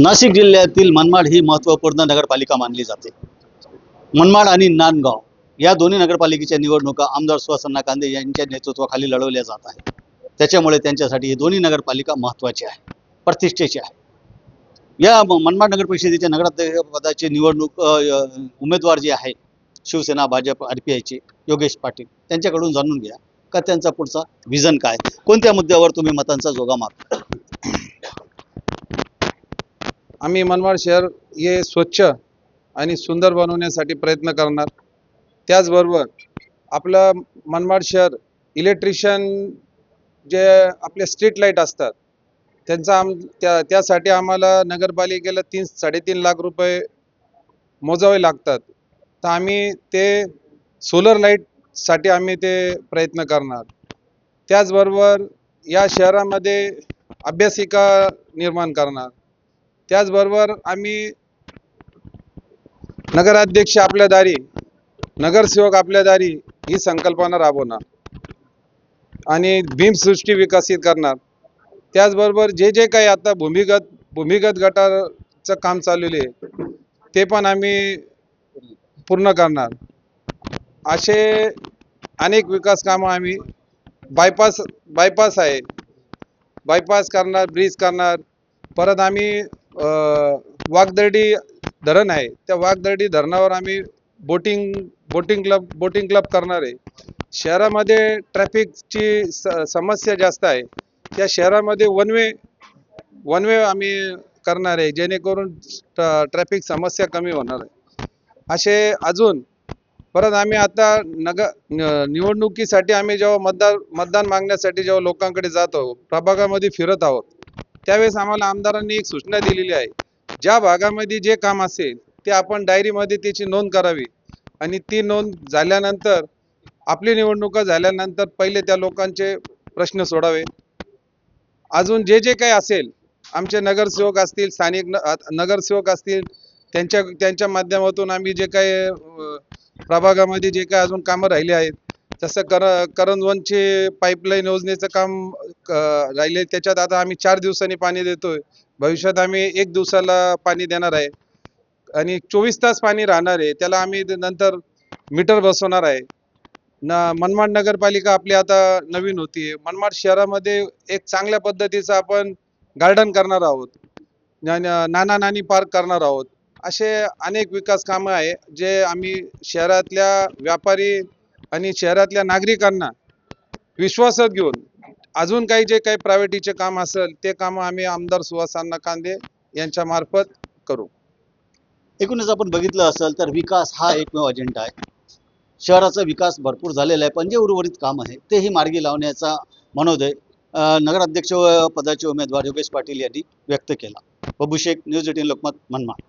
नाशिक जिल्ह्यातील मनमाड ही महत्त्वपूर्ण नगरपालिका मानली जाते. मनमाड आणि नांदगाव या दोन्ही नगरपालिकेच्या निवडणुका आमदार सुहासन्ना कांदे यांच्या नेतृत्वाखाली लढवल्या जात आहेत. त्याच्यामुळे त्यांच्यासाठी ही दोन्ही नगरपालिका महत्त्वाची आहे प्रतिष्ठेची आहे. या मनमाड नगर परिषदेच्या नगराध्यक्षपदाची निवडणूक उमेदवार जे आहे शिवसेना भाजप आर पी आयचे योगेश पाटील त्यांच्याकडून जाणून घ्या का त्यांचा पुढचा विजन काय? कोणत्या मुद्द्यावर तुम्ही मतांचा जोगा मारता आम्ही मनमाड शहर हे स्वच्छ आणि सुंदर बनवण्यासाठी प्रयत्न करणार. त्याचबरोबर आपलं मनमाड शहर इलेक्ट्रिशियन जे आपले स्ट्रीट लाइट असतात त्यांचा आम त्या त्यासाठी आम्हाला नगरपालिकेला तीन साडेतीन लाख रुपये मोजावे लागतात. तर आम्ही ते सोलर लाईटसाठी आम्ही ते प्रयत्न करणार. त्याचबरोबर या शहरामध्ये अभ्यासिका निर्माण करणार. त्याचबरोबर आम्ही नगराध्यक्ष आपल्या दारी नगरसेवक आपल्या दारी ही संकल्पना राबवणार आणि भीमसृष्टी विकसित करणार. त्याचबरोबर जे जे काही आता भूमिगत भूमिगत गटाचं काम चाललेले आहे ते पण आम्ही पूर्ण करणार. असे अनेक विकास कामं आम्ही बायपास बायपास आहे. बायपास करणार ब्रिज करणार. परत आम्ही वाघदर्डी धरण आहे. त्या वाघदर्डी धरणावर आम्ही boating boating club boating club करणार आहे. शहरामध्ये ट्रॅफिकची स समस्या जास्त आहे. त्या शहरामध्ये वन वे वन वे आम्ही करणार आहे. जेणेकरून ट्रॅफिक समस्या कमी होणार आहे. असे अजून परत आम्ही आता नग निवडणुकीसाठी आम्ही जेव्हा मतदार मतदान मागण्यासाठी जेव्हा लोकांकडे जातो प्रभागामध्ये फिरत आहोत त्यावेळेस आम्हाला आमदारांनी एक सूचना दिलेली आहे. ज्या भागामध्ये जे काम असेल ते आपण डायरीमध्ये त्याची नोंद करावी. आणि ती नोंद झाल्यानंतर आपली निवडणुका झाल्यानंतर पहिले त्या लोकांचे प्रश्न सोडावे. अजून जे जे काही असेल आमचे नगरसेवक असतील स्थानिक न- नगरसेवक असतील त्यांच्या त्यांच्या माध्यमातून आम्ही जे काही प्रभागामध्ये जे काही अजून कामं राहिले आहेत जसं कर करंजवनचे पाईपलाईन योजनेचं काम क- राहिले. त्याच्यात आता आम्ही चार दिवसांनी पाणी देतोय. भविष्यात आम्ही एक दिवसाला पाणी देणार आहे. आणि चोवीस तास पाणी राहणार आहे. त्याला आम्ही नंतर मीटर बसवणार आहे. न मनमाड नगरपालिका आपली आता नवीन होती. मनमाड शहरामध्ये एक चांगल्या पद्धतीचं आपण गार्डन करणार आहोत. नाना नानी पार्क करणार आहोत. असे अनेक विकास कामं आहे जे आम्ही शहरातल्या व्यापारी आणि शहरातल्या नागरिकांना विश्वासात घेऊन अजून काही जे काही प्रायव्हेटीचे काम असेल ते कामं आम्ही आमदार सुहासांना कांदे यांच्या मार्फत करू. एकूणच आपण बघितलं असेल तर विकास हा एकमेव अजेंडा आहे. शहराचा विकास भरपूर झालेला आहे पण जे उर्वरित काम आहे तेही मार्गी लावण्याचा मनोदय नगराध्यक्ष पदाचे उमेदवार योगेश पाटील यांनी व्यक्त केला. Babu Shaikh news eighteen Lokmat Manmad.